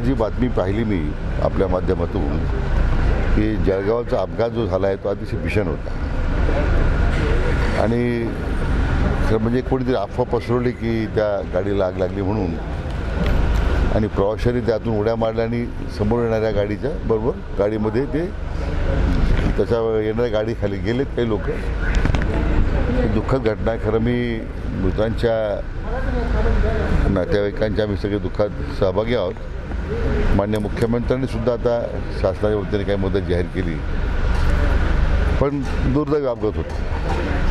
जी बातमी पाहिली मी आपल्या माध्यमातून की जळगावचा अपघात जो झाला आहे तो अतिशय भीषण होता. आणि खरं म्हणजे कोणीतरी अफवा पसरवली की त्या गाडीला आग लागली म्हणून. आणि प्रवाशांनी त्यातून उड्या मारल्या आणि समोर येणाऱ्या गाडीच्या बरोबर गाडीमध्ये ते त्याच्या येणाऱ्या गाडीखाली गेलेत काही लोक. दुःखद घटना खरं मी मृतांच्या नातेवाईकांच्या आम्ही सगळे दुःखात सहभागी आहोत. मान्य मुख्यमंत्र्यांनी सुद्धा आता शासनाच्या वतीने काही मदत जाहीर केली. पण दुर्दैवी अपघात होता.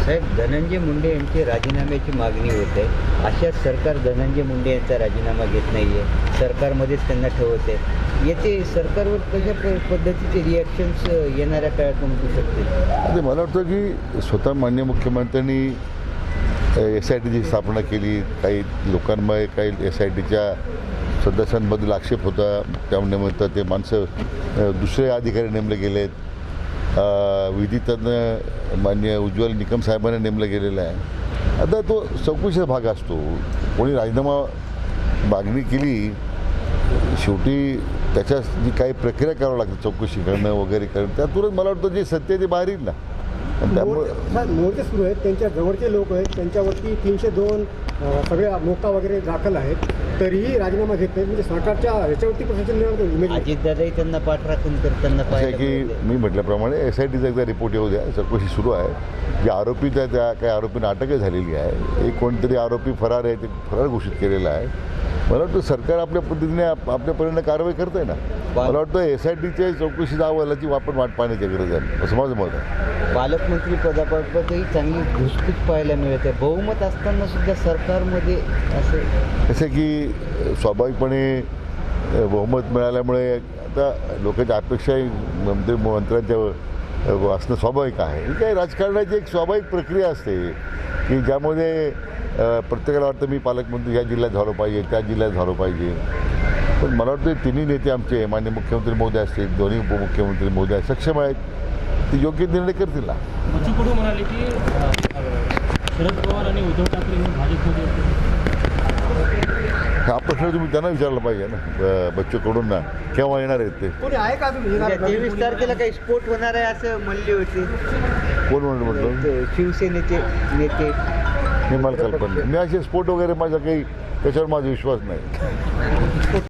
साहेब धनंजय मुंडे यांची राजीनाम्याची मागणी होत आहे. अशाच सरकार धनंजय मुंडे यांचा राजीनामा घेत नाही आहे सरकारमध्येच त्यांना ठेवत आहे याचे सरकारवर कशा पद्धतीचे रिॲक्शन्स येणाऱ्या काळात उमटू शकतील? ते मला वाटतं की स्वतः मान्य मुख्यमंत्र्यांनी एस आय टीची स्थापना केली. काही लोकांमुळे काही एस आय टीच्या सदस्यांबद्दल आक्षेप होता. त्यानिमित्त ते माणसं दुसरे अधिकारी नेमले गेलेत. विधितज्ञ मान्य उज्ज्वल निकम साहेबांना नेमलं गेलेलं आहे. आता तो चौकशीचा भाग असतो. कोणी राजीनामा मागणी केली शेवटी त्याच्या जी काही प्रक्रिया करावं लागते चौकशी करणं वगैरे करणं त्यातूनच मला वाटतं जे सत्य ते बाहेर येईल ना. मोर्चे मोर्चे सुरू आहेत. त्यांच्या जवळचे लोक आहेत. त्यांच्यावरती तीनशे दोन सगळे मोका वगैरे दाखल आहेत. तरीही राजीनामा घेत नाहीत. म्हणजे सरकारच्या ह्याच्यावरती प्रशासन अजितदादाही त्यांना पाठराखण करताना असं आहे पाहायला की. मी म्हटल्याप्रमाणे एस आय टीचा एकदा रिपोर्ट येऊ द्या. चौकशी सुरू आहे. जे आरोपी त्या त्या काही आरोपींना अटकही झालेली आहे. एक कोणतरी आरोपी फरार आहे ते फरार घोषित केलेला आहे. मला वाटतं सरकार आपल्या पद्धतीने आप- आपल्या परीने कारवाई करत आहे ना. मला वाटतं एस आय टीच्या चौकशीच्या अहवालाची वापर वाट पाहण्याची गरज आहे. असं माझं मत आहे. पालकमंत्री पदाबाबतही चांगली घुसखुस पाहायला मिळते. बहुमत असताना सुद्धा सरकारमध्ये असं आहे की स्वाभाविकपणे बहुमत मिळाल्यामुळे आता लोकांच्या अपेक्षाही मंत्री मंत्र्यांच्या असणं स्वाभाविक आहे. ही काही राजकारणाची एक स्वाभाविक प्रक्रिया असते. की ज्यामध्ये प्रत्येकाला वाटतं मी पालकमंत्री या जिल्ह्यात झालो पाहिजे त्या जिल्ह्यात झालो पाहिजे. पण मला वाटतं तिन्ही नेते आमचे मान्य मुख्यमंत्री मोदी असतील दोन्ही उपमुख्यमंत्री मोदी आहेत सक्षम आहेत ते योग्य निर्णय करतील ना. म्हणाले की शरद पवार आणि उद्धव ठाकरे भाजपमध्ये हा प्रश्न तुम्ही त्यांना विचारला पाहिजे ना ब- बच्चू कडूंना केव्हा येणार आहेत ते? कोणी आहे का अजून येणार उद्या तेवीस तारखेला काही स्फोट होणार आहे असं म्हणले होते. कोण म्हणून म्हटलं? ते शिवसेनेचे नेते. हे मला कल्पना नाही. मी असे स्पोर्ट वगैरे माझा काही त्याच्यावर माझा विश्वास नाही.